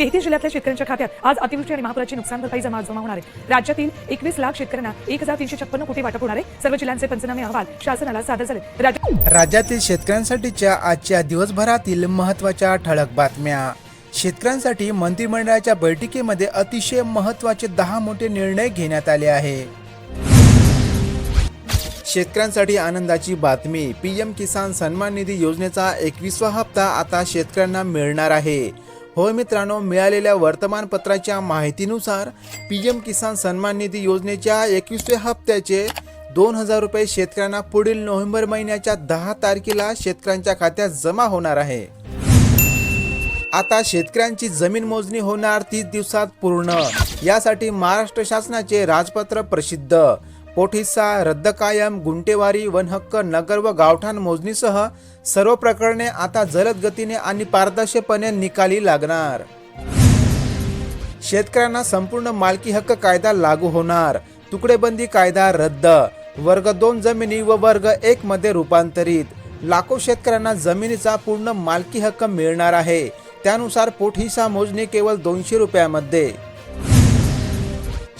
तेहतीस जिल्ह्यातल्या शेतकऱ्यांच्या खात्यात आज अतिवृष्टी आणि महापुराची नुकसान भरपाई जमा जमा होणार आहे. राज्यातील एकवीस लाख शेतकऱ्यांना एक हजार तीनशे छप्पन्न कोटी वाटप होणार आहे. सर्व जिल्ह्यांचे पंचनामे अहवाल शासनाला सादर झाले. राज्यातील शेतकऱ्यांसाठीच्या आजच्या दिवसभरातील महत्त्वाच्या ठळक बातम्या. शेतकऱ्यांसाठी मंत्रिमंडळाच्या बैठकीमध्ये अतिशय महत्त्वाचे दहा मोठे निर्णय घेण्यात आले आहे. शेतकऱ्यांसाठी आनंदाची बातमी. पी एम किसान सन्मान निधी योजनेचा एकवीसवा हप्ता आता शेतकऱ्यांना मिळणार आहे. होय मित्रांनो मिळालेल्या वर्तमानपत्राच्या माहितीनुसार पी एम किसान सन्मान निधी योजनेच्या एकवीसव्या हप्त्याचे दोन हजार रुपये शेतकऱ्यांना पुढील नोव्हेंबर महिन्याच्या दहा तारखेला शेतकऱ्यांच्या खात्यात जमा होणार आहे. आता शेतकऱ्यांची जमीन मोजणी होणार तीस दिवसात पूर्ण. यासाठी महाराष्ट्र शासनाचे राजपत्र प्रसिद्ध. पोटहिस्सा रद्द कायम गुंटेवारी वनहक्क नगर व गावठाण मोजणीसह सर्व प्रकरणे आता जलद गतीने आणि पारदर्शकपणे निकाली लागणार. शेतकऱ्यांना संपूर्ण मालकी हक्क कायदा लागू होणार. तुकडेबंदी कायदा रद्द. वर्ग दोन जमिनी व वर्ग एक मध्ये रूपांतरित. लाखो शेतकऱ्यांना जमिनीचा पूर्ण मालकी हक्क मिळणार आहे. त्यानुसार पोटहिसा मोजणी केवळ दोनशे रुपयामध्ये.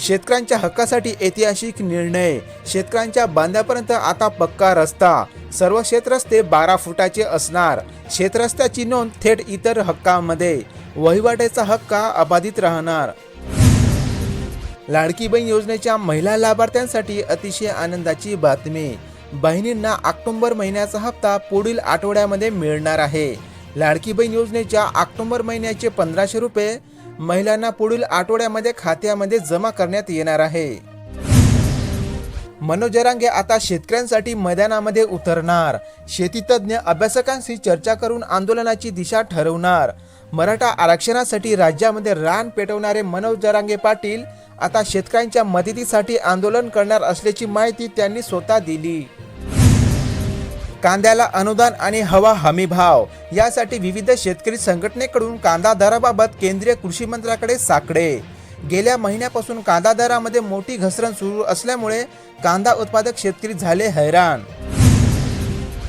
शेतकऱ्यांच्या हक्कासाठी ऐतिहासिक निर्णय. शेतकऱ्यांच्या बांध्यापर्यंत आता पक्का रस्ता. सर्व क्षेत्रस्ते बारा फुटाचे असणार. क्षेत्रस्त्याची नोंद थेट इतर हक्कामध्ये. वहिवाटेचा हक्क अबाधित राहणार. लाडकी बहीण योजनेच्या महिला लाभार्थ्यांसाठी अतिशय आनंदाची बातमी. बहिणींना ऑक्टोबर महिन्याचा हप्ता पुढील आठवड्यामध्ये मिळणार आहे. लाडकी बहीण योजनेच्या ऑक्टोबर महिन्याचे पंधराशे रुपये महिलांना पुढील आठवड्यामध्ये खात्यामध्ये जमा करण्यात येणार आहे. मनोज जरांगे आता शेतकऱ्यांसाठी मैदानामध्ये उतरणार. शेतीतज्ञ अभ्यासकांशी चर्चा करून आंदोलनाची दिशा ठरवणार. मराठा आरक्षणासाठी राज्यामध्ये रान पेटवणारे मनोज जरांगे पाटील आता शेतकऱ्यांच्या मदतीसाठी आंदोलन करणार असल्याची माहिती त्यांनी स्वतः दिली. कांद्याला अनुदान आणि हवा हमी भाव यासाठी विविध शेतकरी संघटनेकडून कांदा दराबाबत केंद्रीय कृषी मंत्र्याकडे साकडे. गेल्या महिन्यापासून कांदा दरामध्ये मोठी घसरण सुरू असल्यामुळे कांदा उत्पादक शेतकरी झाले हैराण.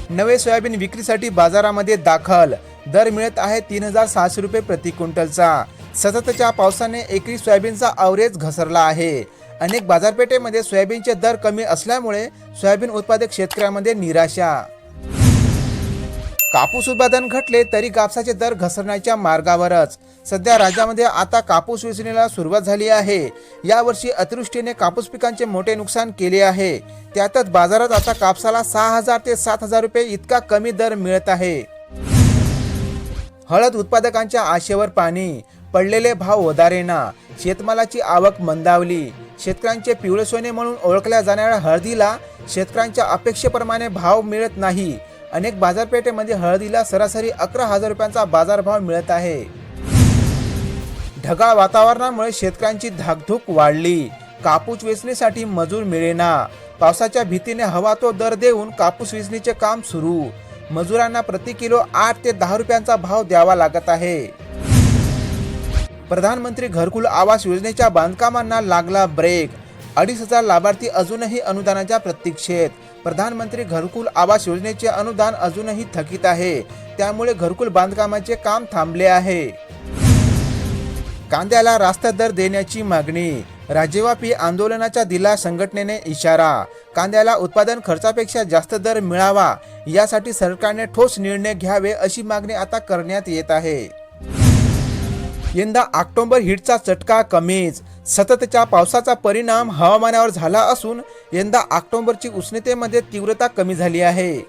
नवे सोयाबीन विक्रीसाठी बाजारामध्ये दाखल. दर मिळत आहे तीन हजार सहाशे रुपये प्रति क्विंटलचा. सततच्या पावसाने एकरी सोयाबीनचा अवरेज घसरला आहे. अनेक बाजारपेठेमध्ये सोयाबीनचे दर कमी असल्यामुळे सोयाबीन उत्पादक शेतकऱ्यांमध्ये निराशा. कापूस उत्पादन घटले तरी कापसाचे दर घसरण्याच्या मार्गावरच. सध्या राज्यामध्ये आता कापूस वेचणीला सुरुवात झाली आहे. यावर्षी अतिवृष्टीने कापूस पिकांचे मोठे नुकसान केले आहे. त्यातच बाजारात आता कापसाला सहा हजार ते सात हजार रुपये इतका कमी दर मिळत आहे. हळद उत्पादकांच्या आशेवर पाणी पडलेले भाव वधारेना शेतमालाची आवक मंदावली. शेतकऱ्यांचे पिवळे सोने म्हणून ओळखल्या जाणाऱ्या हळदीला शेतकऱ्यांच्या अपेक्षेप्रमाणे भाव मिळत नाही. अनेक बाजारपेठेमध्ये हळदीला सरासरी अकरा हजार रुपयांचा बाजारभाव मिळत आहे. ढगाळ वातावरणामुळे शेतकऱ्यांची धाकधूक वाढली. कापूस वेचणीसाठी मजूर मिळेना. पावसाच्या भीतीने हवा तो दर देऊन कापूस वेचणीचे काम सुरू. मजुरांना प्रति किलो आठ ते दहा रुपयांचा भाव द्यावा लागत आहे. प्रधानमंत्री घरकुल आवास योजनेच्या बांधकामांना लागला ब्रेक. अडीच हजार लाभार्थी अजूनही अनुदानाच्या प्रतीक्षेत. प्रधानमंत्री घरकुल आवास योजनेचे अनुदान अजूनही थकीत आहे. त्यामुळे घरकुल बांधकामाचे काम थांबले आहे. कांद्याला रास्त दर देण्याची मागणी. राज्यव्यापी आंदोलनाच्या दिला संघटनेने इशारा. कांद्याला उत्पादन खर्चापेक्षा जास्त दर मिळावा यासाठी सरकारने ठोस निर्णय घ्यावे अशी मागणी आता करण्यात येत आहे. यंदा ऑक्टोबर हिटचा चटका कमीच. सततच्या पावसाचा परिणाम हवामानावर झाला असून यंदा ऑक्टोबरची उष्णतेमध्ये तीव्रता कमी झाली आहे.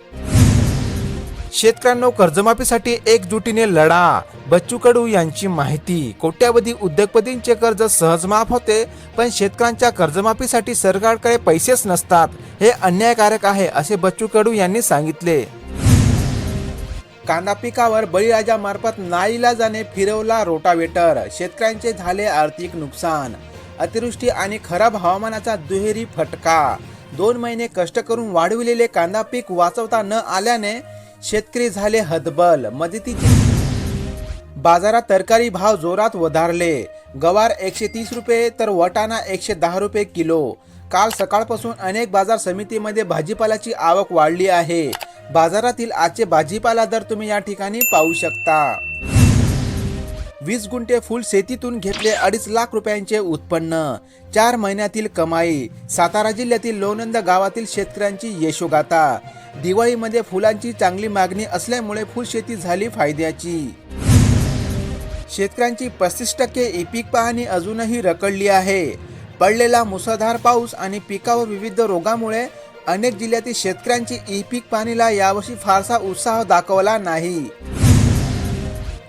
शेतकऱ्यांनो कर्जमाफीसाठी एकजुटीने लढा. बच्चू कडू यांची माहिती. कोट्यावधी उद्योगपतींचे कर्ज सहज माफ होते पण शेतकऱ्यांच्या कर्जमाफीसाठी सरकारकडे पैसेच नसतात. हे अन्यायकारक आहे असे बच्चू कडू यांनी सांगितले. कांदा पिकावर बळीराजा मार्फत नाईलाजाने फिरवला रोटावेटर. शेतकऱ्यांचे झाले आर्थिक नुकसान. अतिवृष्टी आणि खराब हवामानाचा दुहेरी फटका. दोन महिने कष्ट करून वाढविलेले कांदा पीक वाचवता न आल्याने शेतकरी झाले हतबल. मदतीची बाजारात तरकारी भाव जोरात वधारले. गवार एकशे तीस रुपये तर वटाणा एकशे दहा रुपये किलो. काल सकाळपासून अनेक बाजार समितीमध्ये भाजीपाल्याची आवक वाढली आहे. बाजारातील आजचे भाजीपाला दर तुम्ही या ठिकाणी पाहू शकता. वीस गुंठे फुल शेतीतून घेतले अडीच लाख रुपयांचे उत्पन्न. चार महिन्यातील कमाई. सातारा जिल्ह्यातील लोणंद गावातील शेतकऱ्यांची यशोगाथा. दिवाळीमध्ये फुलांची चांगली मागणी असल्यामुळे फुलशेती झाली फायद्याची. शेतकऱ्यांची पस्तीस टक्के ई पीक पाहणी अजूनही रकडली आहे. पडलेला मुसळधार पाऊस आणि पिकावर विविध रोगामुळे अनेक जिल्ह्यातील शेतकऱ्यांची ई पीक पाहणीला यावर्षी फारसा उत्साह दाखवला नाही.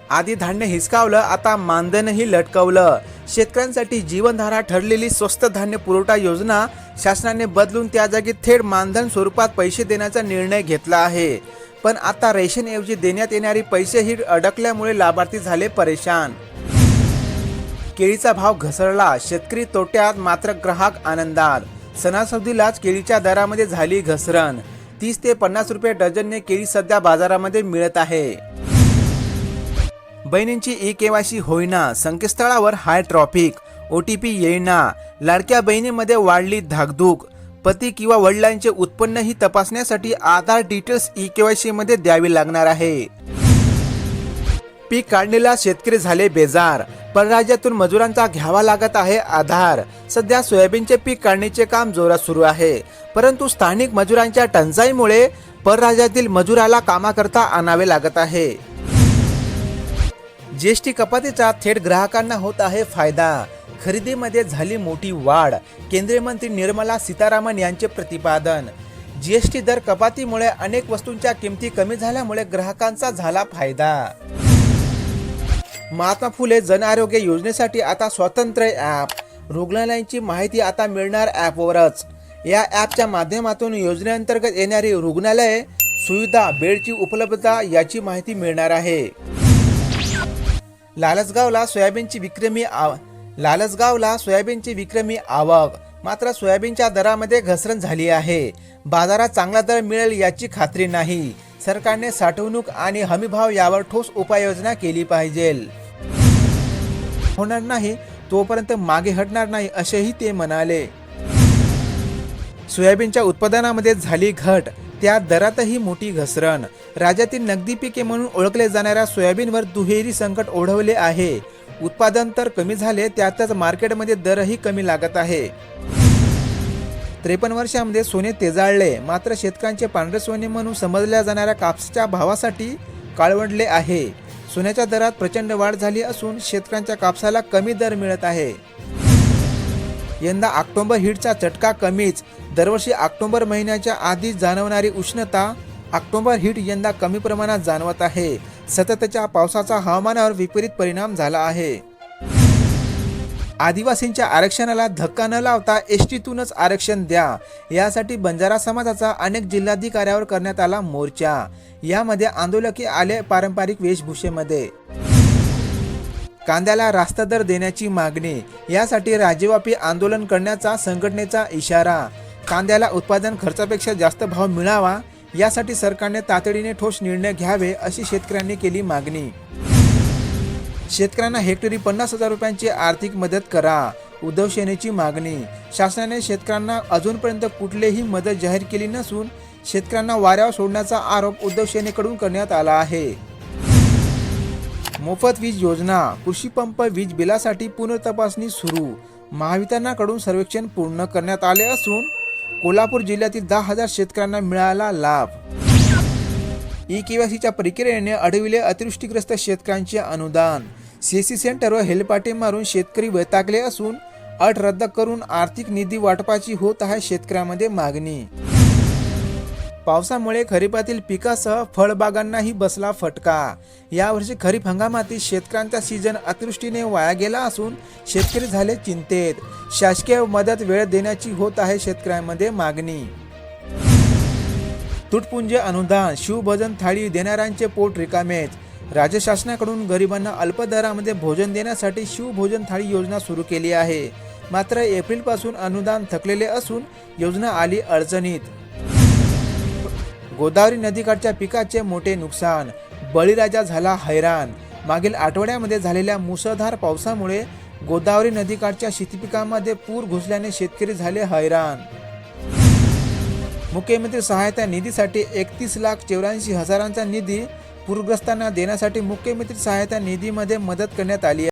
आधी धान्य हिसकावलं आता मानधनही लटकवलं. शेतकऱ्यांसाठी जीवनधारा ठरलेली स्वस्त धान्य पुरवठा योजना शासनाने बदलून त्या जागी थेट मानधन स्वरूपात पैसे देण्याचा निर्णय घेतला आहे. पण आता रेशनऐवजी देण्यात येणारी पैसेही अडकल्यामुळे लाभार्थी झाले परेशान. केळीचा भाव घसरला शेतकरी तोट्यात मात्र ग्राहक आनंदात. सणासुदीलाच केळीच्या दरामध्ये झाली घसरण. तीस ते पन्नास रुपये डझनने केळी सध्या बाजारामध्ये मिळत आहे. बहिणींची ई केवायसी होईना संकेतस्थळावर high traffic O T P येईना लाडक्या बहिणीमध्ये वाढली धाकधूक पती किंवा वडिलांचे उत्पन्नही तपासण्यासाठी आधार डिटेल्स ई केवायसी मध्ये द्यावी लागणार आहे. पीक काढणीला शेतकरी झाले बेजार. परराज्यातून मजुरांचा घ्यावा लागत आहे आधार. सध्या सोयाबीनचे पीक काढणीचे काम जोरात सुरू आहे. परंतु स्थानिक मजुरांच्या टंचाईमुळे परराज्यातील मजुराला कामाकरता आणावे लागत आहे. जीएसटी कपातीचा थेट ग्राहकांना होत आहे फायदा. खरेदीमध्ये झाली मोठी वाढ केंद्रीय मंत्री निर्मला सीतारामन यांचे प्रतिपादन. जीएसटी दर कपातीमुळे अनेक वस्तूंच्या किमती कमी झाल्यामुळे ग्राहकांचा झाला फायदा. महात्मा फुले जन आरोग्य योजनेसाठी आता स्वतंत्र ॲप. रुग्णालयांची माहिती आता मिळणार ॲपवरच. या ॲपच्या माध्यमातून योजनेअंतर्गत येणारी रुग्णालये सुविधा बेडची उपलब्धता याची माहिती मिळणार आहे. लालसगावला सोयाबीनची विक्रमी आव लालसगावला सोयाबीनची विक्रमी आवक. मात्र सोयाबीनच्या दरामध्ये घसरण झाली आहे. बाजारात चांगला दर मिळेल याची खात्री नाही. सरकारने साठवणूक आणि हमीभाव यावर ठोस उपाययोजना केली पाहिजे होणार नाही तोपर्यंत मागे हटणार नाही असेही ते म्हणाले. सोयाबीनच्या उत्पादनामध्ये झाली घट त्या दरातही मोठी घसरण. राज्यातील नगदी पिके म्हणून ओळखले जाणाऱ्या सोयाबीनवर दुहेरी संकट ओढवले आहे. उत्पादन तर कमी झाले त्यातच मार्केटमध्ये दरही कमी लागत आहे. त्रेपन्न वर्षामध्ये सोने तेजाळले मात्र शेतकऱ्यांचे पांढरे सोने म्हणून समजल्या जाणाऱ्या कापसाच्या भावासाठी काळवंडले आहे. सोन्याच्या दरात प्रचंड वाढ झाली असून शेतकऱ्यांच्या कापसाला कमी दर मिळत आहे. यंदा ऑक्टोबर हिटचा चटका कमीच. दरवर्षी ऑक्टोबर महिन्याच्या आधी जाणवणारी उष्णता ऑक्टोबर हिट यंदा कमी प्रमाणात जाणवत आहे. सततच्या पावसाचा हवामानावर विपरीत परिणाम झाला आहे. आदिवासींच्या आरक्षणाला धक्का न लावता एस टीतूनच आरक्षण द्या. यासाठी बंजारा समाजाचा अनेक जिल्हाधिकाऱ्यावर करण्यात आला मोर्चा. यामध्ये आंदोलके आले पारंपरिक वेशभूषेमध्ये. कांद्याला रास्त दर देण्याची मागणी. यासाठी राज्यव्यापी आंदोलन करण्याचा संघटनेचा इशारा. कांद्याला उत्पादन खर्चापेक्षा जास्त भाव मिळावा यासाठी सरकारने तातडीने ठोस निर्णय घ्यावे अशी शेतकऱ्यांनी केली मागणी. शेतकऱ्यांना हेक्टरी पन्नास हजार रुपयांची आर्थिक मदत करा. उद्धव सेनेची मागणी. शासनाने शेतकऱ्यांना अजूनपर्यंत कुठलीही मदत जाहीर केली नसून शेतकऱ्यांना वाऱ्यावर सोडण्याचा आरोप उद्धव सेनेकडून करण्यात आला आहे. मोफत वीज योजना. कृषी पंप वीज बिलासाठी पुनर्तपासणी सुरू. महावितरणाकडून सर्वेक्षण पूर्ण करण्यात आले असून कोल्हापूर जिल्ह्यातील दहा हजार शेतकऱ्यांना मिळाला लाभ. ई केवायसीच्या प्रक्रियेने अडविले अतिवृष्टीग्रस्त शेतकऱ्यांचे अनुदान. सीएससी सेंटरवर हेलपाटे मारून शेतकरी वैतागले असून अट रद्द करून आर्थिक निधी वाटपाची होत आहे शेतकऱ्यामध्ये मागणी. पावसामुळे खरीपातील पिकासह फळबागांनाही बसला फटका. यावर्षी खरीप हंगामातील शेतकऱ्यांचा सीझन अतिवृष्टीने वाया गेला असून शेतकरी झाले चिंतेत. शासकीय मदत वेळ देण्याची होत आहे शेतकऱ्यांमध्ये मागणी. तुटपुंजे अनुदान शिवभजन थाळी देणाऱ्यांचे पोट रिकामेच. राज्य शासनाकडून गरिबांना अल्पदरामध्ये भोजन देण्यासाठी शिवभोजन थाळी योजना सुरू केली आहे. मात्र एप्रिलपासून अनुदान थकलेले असून योजना आली अडचणीत. गोदावरी नदीकाठच्या पिकाचे मोठे नुकसान बळीराजा झाला हैराण. मागील आठवड्यामध्ये झालेल्या मुसळधार पावसामुळे गोदावरी नदीकाठच्या शेतीपिकांमध्ये पूर घुसल्याने शेतकरी झाले हैराण. मुख्यमंत्री सहायता निधीसाठी एकतीस लाख चौऱ्याऐंशी हजारांचा निधी पूरग्रस्तांना देण्यासाठी मुख्यमंत्री सहायता निधीमध्ये मदत करण्यात आली आहे.